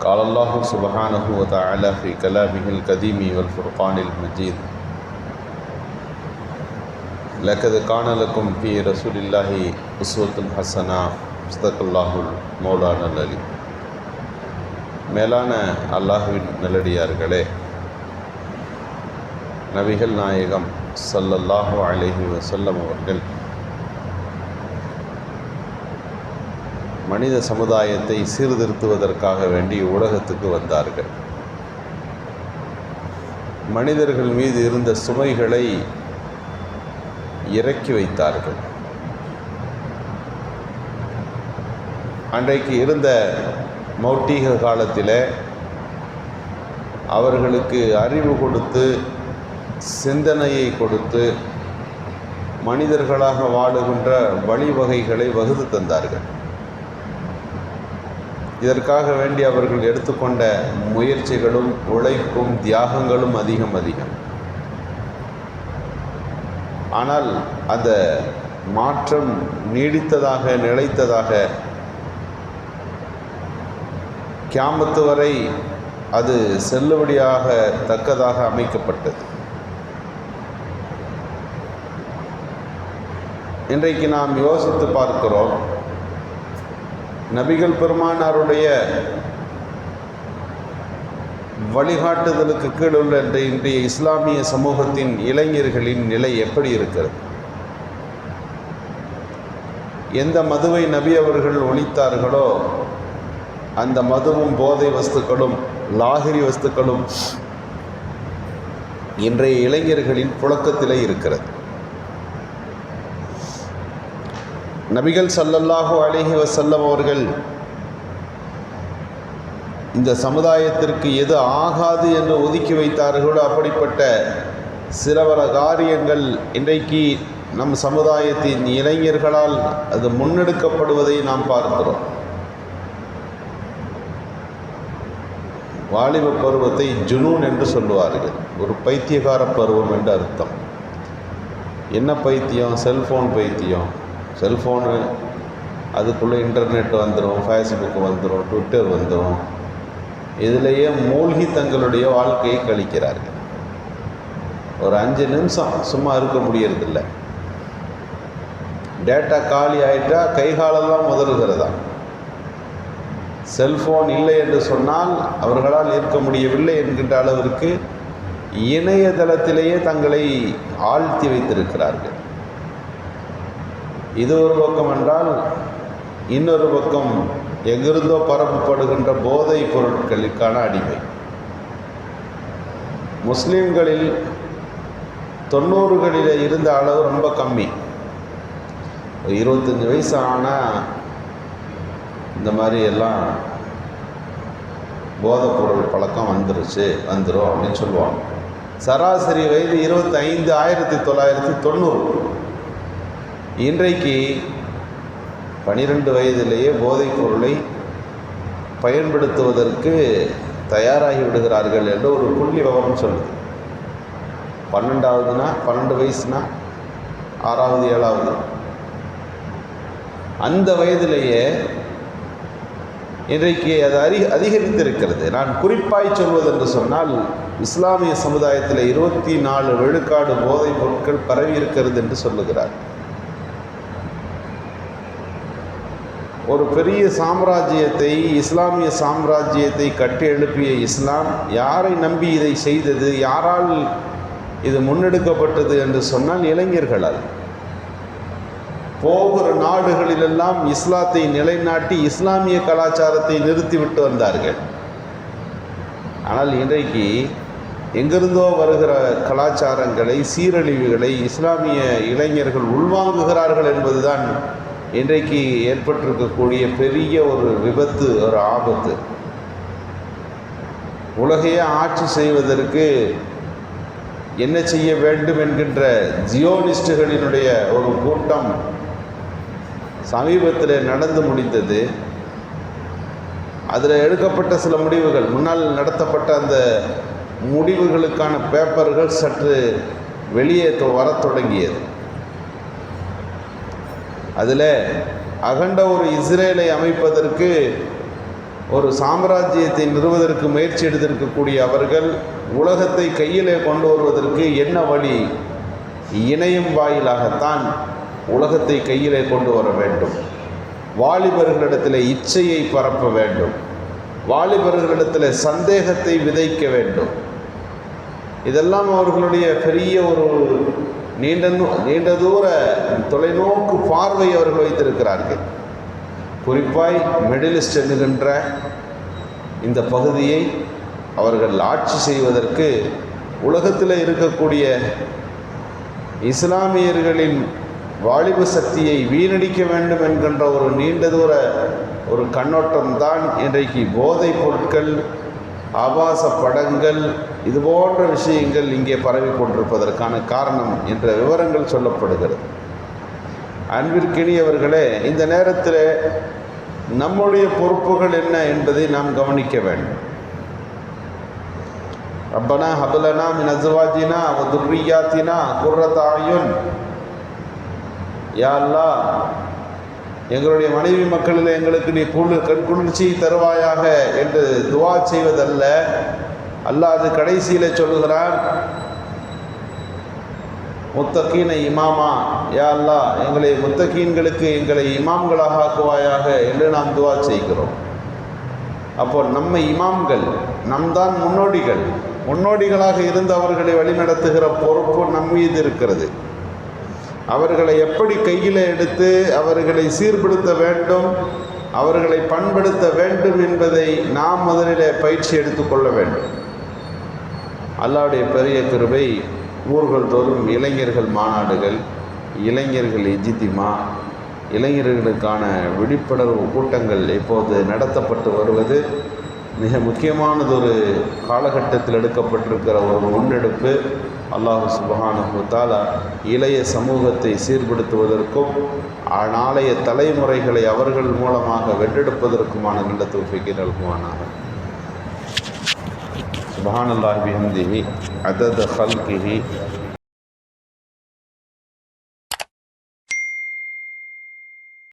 قال الله سبحانه وتعالى في كلامه القديم والفرقان المجيد لقد كان لكم في رسول الله أسوة حسنة صدق الله مولانا العلي மேலான அல்லாஹுவின் நல்லடியார்களே நபிகள் நாயகம் ஸல்லல்லாஹு அலைஹி வஸல்லம் அவர்கள் மனித சமுதாயத்தை சீர்திருத்துவதற்காக வேண்டி உலகத்துக்கு வந்தார்கள். மனிதர்கள் மீது இருந்த சுமைகளை இறக்கி வைத்தார்கள். அன்றைக்கு இருந்த மௌட்டீக காலத்தில் அவர்களுக்கு அறிவு கொடுத்து சிந்தனையை கொடுத்து மனிதர்களாக வாழுகின்ற வழிவகைகளை வகுத்து தந்தார்கள். இதற்காக வேண்டி அவர்கள் எடுத்துக்கொண்ட முயற்சிகளும் உழைப்பும் தியாகங்களும் அதிகம் அதிகம். ஆனால் அந்த மாற்றம் நீடித்ததாக நிலைத்ததாக கியாமத்து வரை அது செல்லுபடியாக தக்கதாக அமைக்கப்பட்டது. இன்றைக்கு நாம் யோசித்து பார்க்கிறோம் நபிகள் பெருமானாருடைய வழிகாட்டுதலுக்கு கீழுள்ள இன்றைய இஸ்லாமிய சமூகத்தின் இளைஞர்களின் நிலை எப்படி இருக்கிறது? எந்த மதுவை நபி அவர்கள் ஒழித்தார்களோ அந்த மதுவும் போதை வஸ்துக்களும் லாகிரி வஸ்துக்களும் இன்றைய இளைஞர்களின் புழக்கத்திலே இருக்கிறது. நபிகள் சல்லல்லாஹு அலிஹி வசல்லம் அவர்கள் இந்த சமுதாயத்திற்கு எது ஆகாது என்று ஒதுக்கி வைத்தார்களோ அப்படிப்பட்ட சிலவர காரியங்கள் இன்றைக்கு நம் சமுதாயத்தின் இளைஞர்களால் அது முன்னெடுக்கப்படுவதை நாம் பார்க்கிறோம். வாலிப பருவத்தை ஜுனூன் என்று சொல்லுவார்கள். ஒரு பைத்தியகார பருவம் என்று அர்த்தம். என்ன பைத்தியம்? செல்ஃபோன் பைத்தியம். செல்ஃபோனு அதுக்குள்ளே இன்டர்நெட் வந்துடும் ஃபேஸ்புக் வந்துடும் ட்விட்டர் வந்துடும் இதிலேயே மூழ்கி தங்களுடைய வாழ்க்கையை கழிக்கிறார்கள். ஒரு அஞ்சு நிமிஷம் சும்மா இருக்க முடியறதில்ல. டேட்டா காலி ஆயிட்டா கைகாலெல்லாம் முதல்கிறதா செல்ஃபோன் இல்லை என்று சொன்னால் அவர்களால் இருக்க முடியவில்லை என்கின்ற அளவிற்கு இணையதளத்திலேயே தங்களை ஆழ்த்தி வைத்திருக்கிறார்கள். இது ஒரு பக்கம் என்றால் இன்னொரு பக்கம் எங்கிருந்தோ பரப்பப்படுகின்ற போதைப் பொருட்களுக்கான அடிமை. முஸ்லீம்களில் தொண்ணூறுகளில் இருந்த அளவு ரொம்ப கம்மி. ஒரு இருபத்தஞ்சி வயசு ஆனால் இந்த மாதிரி எல்லாம் போதைப்பொருள் பழக்கம் வந்துருச்சு வந்துடும் அப்படின்னு சொல்லுவாங்க. சராசரி வயது இருபத்தைந்து ஆயிரத்தி தொள்ளாயிரத்தி தொண்ணூறு. இன்றைக்கு பனிரெண்டு வயதிலேயே போதைப் பொருளை பயன்படுத்துவதற்கு தயாராகி விடுகிறார்கள் என்று ஒரு புள்ளி விவரம் சொல்லுது. பன்னெண்டாவதுனா பன்னெண்டு வயசுனா ஆறாவது ஏழாவது. அந்த வயதிலேயே இன்றைக்கு அது அறி அதிகரித்திருக்கிறது. நான் குறிப்பாய் சொல்வது என்று சொன்னால் இஸ்லாமிய சமுதாயத்தில் இருபத்தி நாலு விழுக்காடு போதைப் பொருட்கள் பரவி இருக்கிறது என்று சொல்லுகிறார் ஒரு பெரிய சாம்ராஜ்யத்தை இஸ்லாமிய சாம்ராஜ்யத்தை கட்டி எழுப்பிய இஸ்லாம் யாரை நம்பி இதை செய்தது யாரால் இது முன்னெடுக்கப்பட்டது என்று சொன்னால் இளைஞர்களால் போகிற நாடுகளிலெல்லாம் இஸ்லாத்தை நிலைநாட்டி இஸ்லாமிய கலாச்சாரத்தை நிறுத்திவிட்டு வந்தார்கள். ஆனால் இன்றைக்கு எங்கிருந்தோ வருகிற கலாச்சாரங்களை சீரழிவுகளை இஸ்லாமிய இளைஞர்கள் உள்வாங்குகிறார்கள் என்பதுதான் இன்றைக்கு ஏற்பட்டிருக்கக்கூடிய பெரிய ஒரு விபத்து ஒரு ஆபத்து. உலகையே ஆட்சி செய்வதற்கு என்ன செய்ய வேண்டும் என்கின்ற ஜியோனிஸ்டுகளினுடைய ஒரு கூட்டம் சமீபத்தில் நடந்து முடிந்தது. அதில் எடுக்கப்பட்ட சில முடிவுகள். முன்னால் நடத்தப்பட்ட அந்த முடிவுகளுக்கான பேப்பர்கள் சற்று வெளியே வரத் தொடங்கியது. அதில் அகண்ட ஒரு இஸ்ரேலை அமைப்பதற்கு ஒரு சாம்ராஜ்யத்தை நிறுவதற்கு முயற்சி எடுத்திருக்கக்கூடிய அவர்கள் உலகத்தை கையிலே கொண்டு வருவதற்கு என்ன வழி? இணையம் வாயிலாகத்தான் உலகத்தை கையிலே கொண்டு வர வேண்டும். வாலிபர்களிடத்தில் இச்சையை பரப்ப வேண்டும். வாலிபர்களிடத்தில் சந்தேகத்தை விதைக்க வேண்டும். இதெல்லாம் அவர்களுடைய பெரிய ஒரு நீண்ட நூ- நீண்ட தூர தொலைநோக்கு பார்வை அவர்கள் வைத்திருக்கிறார்கள். குறிப்பாய் மிடில் ஈஸ்ட் என்கின்ற இந்த பகுதியை அவர்கள் ஆட்சி செய்வதற்கு உலகத்தில் இருக்கக்கூடிய இஸ்லாமியர்களின் வாலிப சக்தியை வீணடிக்க வேண்டும் என்கின்ற ஒரு நீண்ட தூர ஒரு கண்ணோட்டம் தான் இன்றைக்கு போதைப் பொருட்கள் ஆபாச படங்கள் இது போன்ற விஷயங்கள் இங்கே பரவி கொண்டிருப்பதற்கான காரணம் என்ற விவரங்கள் சொல்லப்படுகிறது. அன்பிற்கினியவர்களே இந்த நேரத்தில் நம்முடைய பொறுப்புகள் என்ன என்பதை நாம் கவனிக்க வேண்டும். ரப்பனா ஹபலனா மின் அசுவாஜினா வ துர்ரியாத்தினா குர்ரத் ஆயுன் யா அல்லாஹ் எங்களுடைய மனைவி மக்களில் எங்களுக்கு நீ குளிர் கண் குளிர்ச்சி தருவாயாக என்று துவா செய்வதல்ல. அல்லாது அது கடைசியில் சொல்லுகிறான் முத்தகீன இமாமா யா அல்லா எங்களை முத்தகீன்களுக்கு எங்களை இமாம்களாக ஆக்குவாயாக என்று நாம் துவா செய்கிறோம். அப்போ நம்ம இமாம்கள் நம் தான் முன்னோடிகள் முன்னோடிகளாக இருந்து அவர்களை வழிநடத்துகிற பொறுப்பு நம் மீது இருக்கிறது. அவர்களை எப்படி கையில் எடுத்து அவர்களை சீர்படுத்த வேண்டும் அவர்களை பண்படுத்த வேண்டும் என்பதை நாம் முதலிலே பயிற்சி எடுத்துக்கொள்ள வேண்டும். அல்லாவுடைய பெரிய கிருபை ஊர்கள் தோறும் இளைஞர்கள் மாநாடுகள் இளைஞர்கள் இஜித்திமா இளைஞர்களுக்கான விழிப்புணர்வு கூட்டங்கள் இப்போது நடத்தப்பட்டு வருவது மிக முக்கியமானதொரு காலகட்டத்தில் எடுக்கப்பட்டிருக்கிற ஒரு முன்னெடுப்பு. அல்லாஹு சுபஹானஹு தஆலா இளைய சமூகத்தை சீர்படுத்துவதற்கும் நாளைய தலைமுறைகளை அவர்கள் மூலமாக வென்றெடுப்பதற்குமான நல்ல தூஃபிக்கு நல்குவானாக. சுபஹானல்லாஹி பிஹம்திஹி அதத ஹல்கிஹி